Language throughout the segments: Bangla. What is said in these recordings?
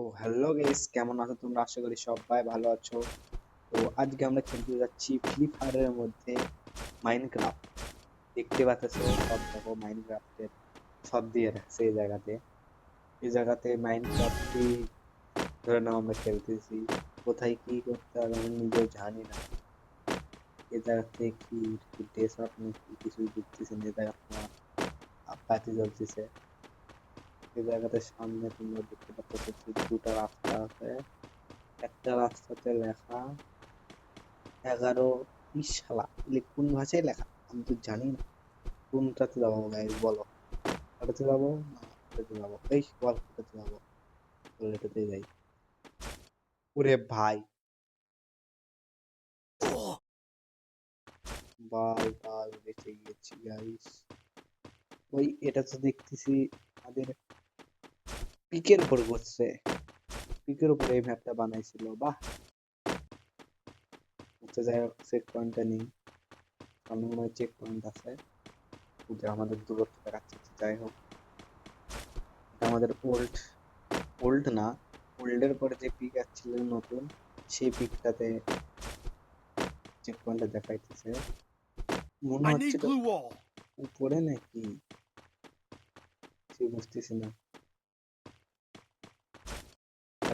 তো হ্যালো গাইস কেমন আছো তোমরা? আশা করি সবাই ভালো আছো। তো আজকে আমরা খেলতে যাচ্ছি ফ্রি ফায়ারের মধ্যে মাইনক্রাফট দেখতে পাচ্ছ, সব দেখো মাইনক্রাফটের সব দিয়ে রাখছে এই জায়গাতে। এই জায়গাতে মাইনক্রাফটই ধরে নাও আমরা খেলতেছি। কোথায় কি করতে হবে আমি নিজেও জানি না। এ জায়গাতে কি ড্রেস আপ নাকি কিছুই দেখতেছি না এই জায়গাতে আমার আপাতি জ্বলতেছে। এই জায়গাতে সামনে তোমরা দেখতে পাচ্ছ দুটো রাস্তা আছে। একটা রাস্তাতে লেখা, এগারো সালা। এগুলি কোন ভাষায় লেখা? আমি তো জানি না। কোনটাতে যাব গাইজ বলো। ওটাতে যাব না ওটাতে যাব এই বল ওটাতে যাব বল এটাতে যাই। ওরে ভাই। বাল বাল, বেঁচে গিয়েছি গাইস ওই, এটা তো দেখতেছি আমাদের পিকের উপর বসছে পিকের উপর এই ম্যাপটা বানাইছিল বাহ! আচ্ছা যাই হোক চেক পয়েন্টটা নেই। সামনে মনে হয় চেক পয়েন্ট আছে। যে আমাদের দূরত্ব দেখাচ্ছে যাই হোক। আমাদের ওল্ড ওল্ড না ওল্ডের পরে যে পিক আসছিল নতুন সেই পিকটাতে চেক পয়েন্টটা দেখাইতেছে। মনে হচ্ছে উপরে নাকি? সে বুঝতেছি না।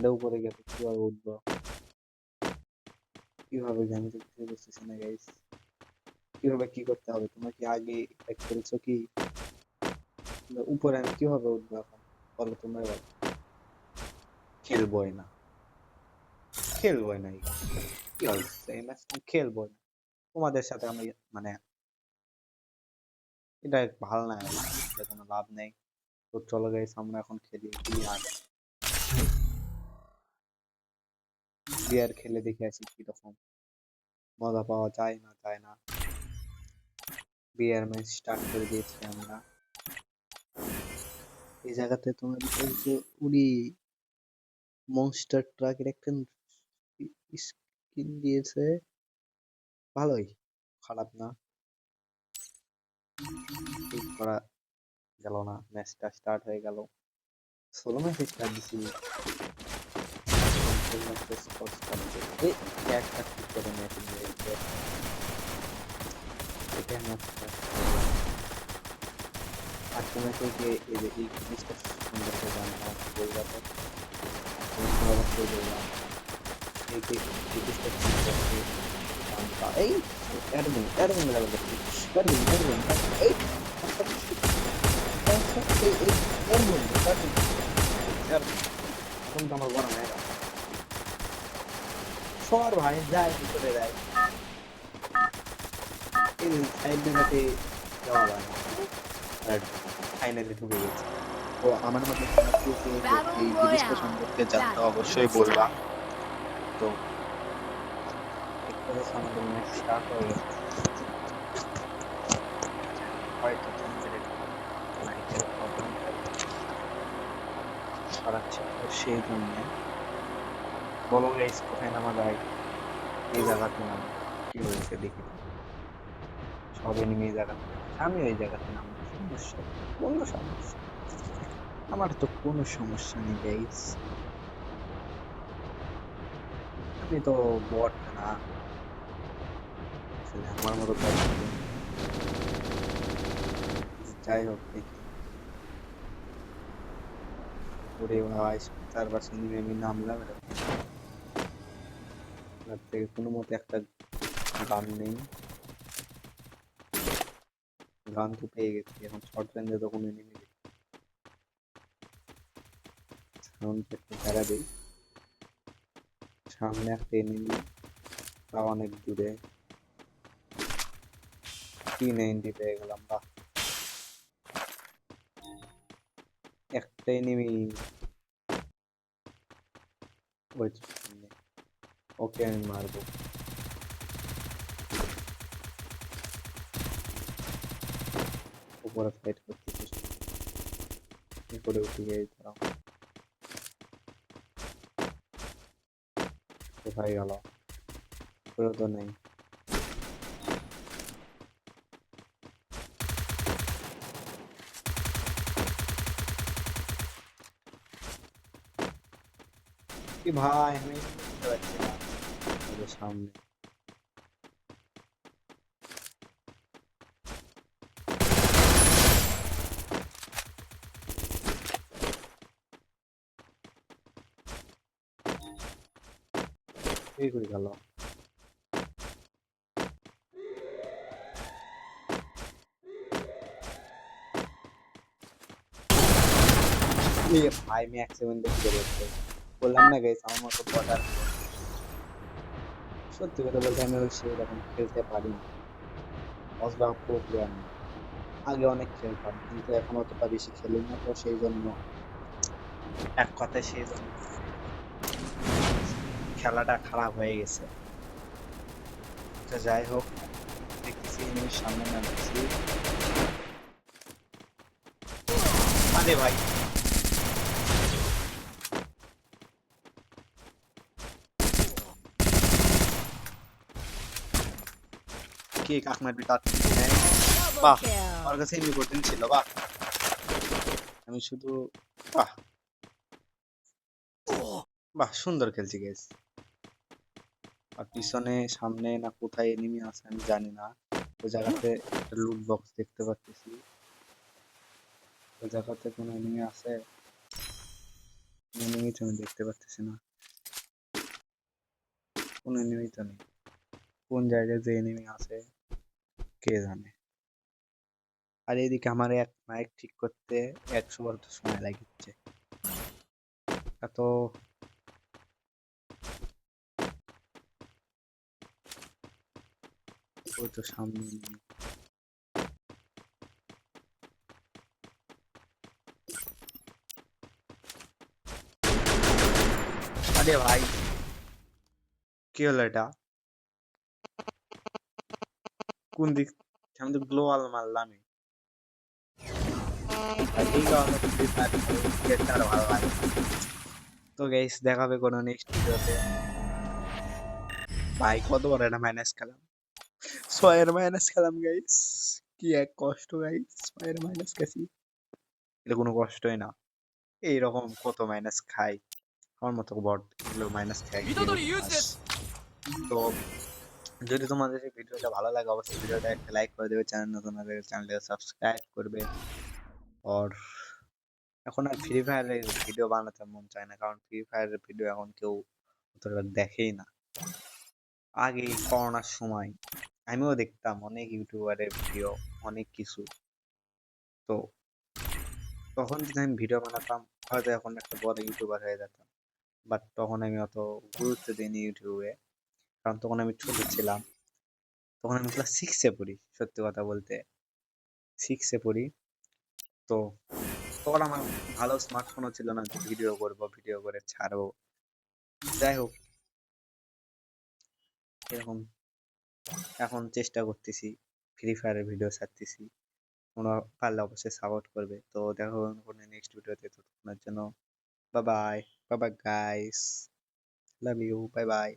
আরে উপরে গেছে কীভাবে উঠবো কীভাবে আমি তো কিছু বুঝতেছি না গাইস কীভাবে কি করতে হবে? তোমার কি আগে এটা খেলছো কি? উপরে আমি কীভাবে উঠবো এখন? বলো তোমরা বলো খেলবোই না। খেলবোই না কি হচ্ছে এই ম্যাচ খেলবোই না। তোমাদের সাথে আমি মানে এটা ভালো না কোনো লাভ নেই। তো চলো গাইস আমরা এখন খেলি। বিয়ার বিয়ার খেলে দেখে আসি কীরকম মজা পাওয়া যায় না যায় না। বিয়ার ম্যাচ স্টার্ট করে দিয়েছি আমরা। এই জায়গাতে তোমার যে উড়ি মনস্টার ট্রাকের একটা স্কিন দিয়েছে, ভালোই, খারাপ না। ঠিক করা গেল না ম্যাচটা স্টার্ট হয়ে গেল। ষোলো ম্যাচ স্টার্ট দিছি। ঠিক করে ম্যাচ নিয়ে এসে এটা ম্যাচটা আজকে ম্যাচে গিয়ে এই যে এই জিনিসটা সুন্দর করে জানলাম বলবাতে অবশ্যই বললাম এই যে জিনিসটা সুন্দর করে জানতাম এই এরকম এরকম লেভেল এরকম এরকম এই এই এই এরকম এরকম এখন তো আমার গরম হয়ে গেল সর ভাই যায় ভিতরে যায় এই সাইড দিনাতে যাওয়া যায় আর ফাইনালি ঢুকে গেছে তো আমার মতে এই জিনিসটা সম্পর্কে জানতে অবশ্যই বলবা। তো আমাদের ম্যাচ স্টার্ট হয়ে গেছে। হয়তো তোমাদের লাইটের প্রবলেম ছড়াচ্ছে তো সেই জন্য বলো গাইস কোথায় নামা যায়? এই জায়গাতে নাম। কি হয়েছে দেখি। সব এনিমি এই জায়গাতে আমি ওই জায়গাতে নাম সমস্যা কোনো সমস্যা আমার তো কোনো সমস্যা নেই গাইস আমি তো বট না। আমার মতো কাজ যাই হোক, দেখি। ওরে ভাই চার পাশে আমি নামলাম এরকম। থেকে কোনো মতে একটা গান নেই। গান তো পেয়ে গেছি, এখন শর্ট রেঞ্জে তখন এনিমি সাউন্ড একটু ফেরা দিই। সামনে একটা এনিমি তাও অনেক দূরে। টি নাইনটি পেয়ে গেলাম, বাহ। একটা এনিমি ওই তো সামনে। ওকে আমি মারবো উপরে ফাইট করতেছিস কি করে উঠে গিয়ে দাঁড়াও কোথায় গেল কেউ তো নেই কি এই যে সামনে এই করে গেল এ ভাই ম্যাক্স সেভেন দেখতে রয়েছে বললাম না গাইস আমার মতো বর্ডার সত্যি কথা বলতে আমি ওই সেরকম খেলতে পারি না অসবাব প্রো প্লেয়ার না। আগে অনেক খেলতাম, কিন্তু এখন অতটা বেশি খেলি না, তো সেই জন্য এক কথায় সেই জন্য খেলাটা খারাপ হয়ে গেছে। তো যাই হোক, দেখতেছি সামনে নামতেছি। আরে ভাই। কাক মারবি তার বাহ, আমার কাছে ছিল, বাহ। আমি শুধু, বাহ। বাহ, সুন্দর খেলছি গেস আর পিছনে, সামনে না কোথায় এনিমি আছে আমি জানি না। ওই জায়গাতে একটা লুট বক্স দেখতে পাচ্ছি। ওই জায়গাতে কোনো এনিমি আছে? এনিমি তো আমি দেখতে পাচ্ছি না। কোন এনিমি তো নেই। কোন জায়গায় যে এনিমি আছে? কে জানে? আর এদিকে আমার এক মাইক ঠিক করতে একশো তো সময় লাগিচ্ছে। এত ওই তো সামনে আরে ভাই, কি হলো এটা? কোন দিক আমি তো গ্লোয়াল এই কারণে তো Free আরও ভালো লাগে। তো গাইস দেখা হবে কোনো নেক্সট ভিডিওতে ভাই কত বড় একটা মাইনাস খেলাম। ছয়ের মাইনাস খেলাম গাইস কি এক কষ্ট গাইস ছয়ের মাইনাস গেছি এটা কোনো কষ্টই না। এইরকম কত মাইনাস খাই। আমার মতো বট এগুলো মাইনাস খাই তো যদি তোমাদের এই ভিডিওটা ভালো লাগে, অবশ্যই ভিডিওটা একটা লাইক করে দেবে চ্যানেল নতুন হলে চ্যানেলটাকে সাবস্ক্রাইব করবে। আর এখন আর ফ্রি ফায়ারের ভিডিও বানাতে মন চায় না, কারণ ফ্রি ফায়ারের ভিডিও এখন কেউ অতটা দেখেই না। আগে করোনার সময় আমিও দেখতাম অনেক ইউটিউবারের ভিডিও অনেক কিছু। তো তখন যদি আমি ভিডিও বানাতাম, হয়তো এখন একটা বড় ইউটিউবার হয়ে যেতাম। বাট তখন আমি অত গুরুত্ব দিইনি ইউটিউবে কারণ তখন আমি ছোট ছিলাম। তখন আমি ক্লাস সিক্সে পড়ি, সত্যি কথা বলতে। সিক্সে পড়ি। তো তখন আমার ভালো স্মার্টফোনও ছিল না ভিডিও করব ভিডিও করে ছাড়বো। যাই হোক। এরকম এখন চেষ্টা করতেছি ফ্রি ফায়ারের ভিডিও ছাড়তেছি। তোমরা পারলে অবশ্যই সাপোর্ট করবে। তো দেখো কোনো নেক্সট ভিডিওতে ততক্ষণের জন্য bye bye bye guys love you bye bye